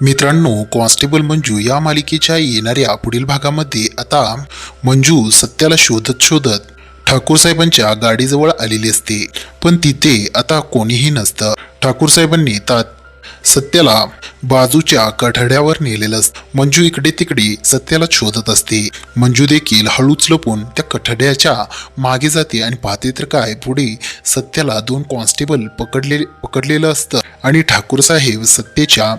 मित्रांनो कॉन्स्टेबल मंजू या मालिकेच्या येणाऱ्या पुढील भागामध्ये आता मंजू सत्याला शोधत शोधत ठाकूर साहेबांच्या गाडीजवळ आलेली असते. पण तिथे आता कोणीही नसतं. ठाकूर साहेबांनी तात सत्याला बाजूच्या कठड्यावर नेलेलं असतं. मंजू इकडे तिकडे सत्याला शोधत असते. मंजू देखील हळूच लपून त्या कठड्याच्या मागे जाते आणि पाहते तर काय पुढे सत्याला दोन कॉन्स्टेबल पकडले पकडलेलं असतं. आणि ठाकूर साहेब सत्तेच्या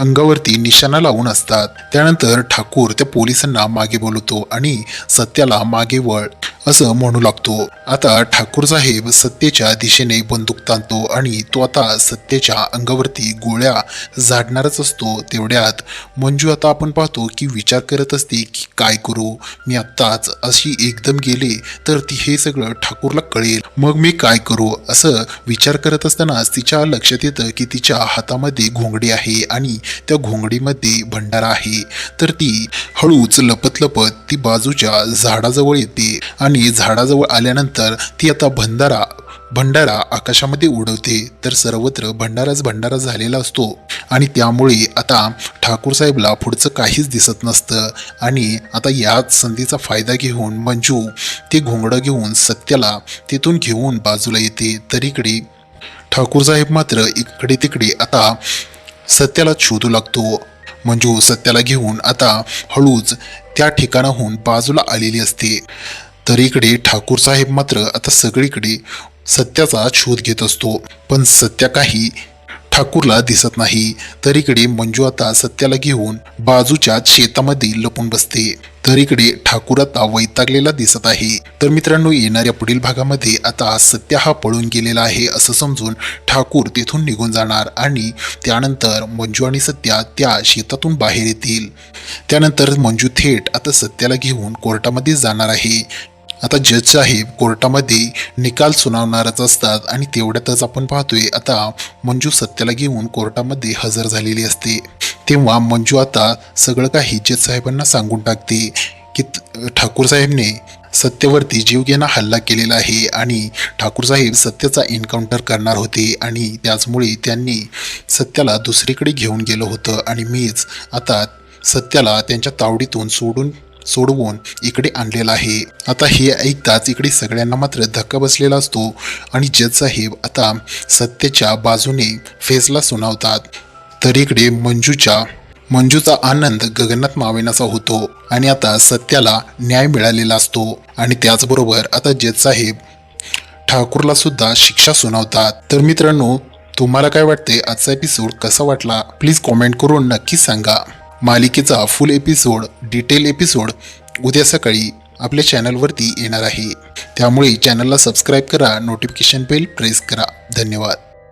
अंगावरती निशाणा लावून असतात. त्यानंतर ठाकूर त्या पोलिसांना मागे बोलवतो आणि सत्याला मागे वळ असं म्हणू लागतो. आता ठाकूर साहेब सत्तेच्या दिशेने बंदूक ताणतो आणि तो आता सत्तेच्या अंगावरती गोळ्या झाडणारच असतो तेवढ्यात. मंजू आता आपण पाहतो की विचार करत असते की काय करू? मी आत्ताच अशी एकदम गेले तर ती हे सगळं ठाकूरला कळेल. मग मी काय करू? असं विचार करत असतानाच तिच्या लक्षात येतं की तिच्या हातामध्ये घोंगडी आहे आणि त्या घोंगडीमध्ये भंडारा आहे. तर ती हळूच लपत लपत ती बाजूच्या झाडाजवळ येते आणि झाडाजवळ आल्यानंतर ती आता भंडारा भंडारा आकाशामध्ये उडवते. तर सर्वत्र भंडाराच भंडारा झालेला असतो आणि त्यामुळे आता ठाकूर साहेबला पुढचं काहीच दिसत नसतं. आणि आता याच संधीचा फायदा घेऊन मंजू ते घोंगडं घेऊन सत्याला तिथून घेऊन बाजूला येते. तर इकडे ठाकूर साहेब मात्र इकडे तिकडे आता सत्याला शोधू लागतो. मंजू सत्याला घेऊन आता हळूच त्या ठिकाणाहून बाजूला आलेली असते. तर इकडे ठाकूर साहेब मात्र आता सगळीकडे सत्याचा शोध घेत असतो. पण सत्या काही ठाकूरला दिसत नाही. तरीकडे मंजू आता सत्याला घेऊन बाजूच्या शेतामध्ये लपून बसते. तरीकडे ठाकूर आता वैतागलेला दिसत आहे. तर मित्रांनो येणाऱ्या पुढील भागामध्ये आता सत्या हा पळून गेलेला आहे असं समजून ठाकूर तिथून निघून जाणार आणि त्यानंतर मंजू आणि सत्या त्या शेतातून बाहेर येतील. त्यानंतर मंजू थेट आता सत्याला घेऊन कोर्टामध्ये जाणार आहे. आता जज साहेब कोर्टामध्ये निकाल सुनावणारच असतात आणि तेवढ्यातच आपण पाहतोय आता मंजू सत्याला घेऊन कोर्टामध्ये हजर झालेली असते. तेव्हा मंजू आता सगळं काही जज साहेबांना सांगून टाकते की ठाकूर साहेबने सत्यवरती जीवघेणा हल्ला केलेला आहे आणि ठाकूर साहेब सत्याचा एन्काउंटर करणार होते आणि त्याचमुळे त्यांनी सत्याला दुसरीकडे घेऊन गेलं होतं आणि मीच आता सत्याला त्यांच्या तावडीतून सोडून सोडवून इकडे आणलेला आहे. आता हे ऐकताच इकडे सगळ्यांना मात्र धक्का बसलेला असतो. आणि जज साहेब आता सत्तेच्या बाजूने फेसला सुनावतात. तर इकडे मंजूच्या मंजूचा आनंद गगनात मावेनाचा होतो आणि आता सत्याला न्याय मिळालेला असतो. आणि त्याचबरोबर आता जज साहेब ठाकूरला सुद्धा शिक्षा सुनावतात. तर मित्रांनो तुम्हाला काय वाटते आजचा एपिसोड कसा वाटला? प्लीज कॉमेंट करून नक्की सांगा. मालिकेचा फुल एपिसोड डिटेल एपिसोड उद्या सकाळी आपल्या चॅनलवरती येणार आहे. त्यामुळे चॅनलला सबस्क्राईब करा नोटिफिकेशन बेल प्रेस करा. धन्यवाद.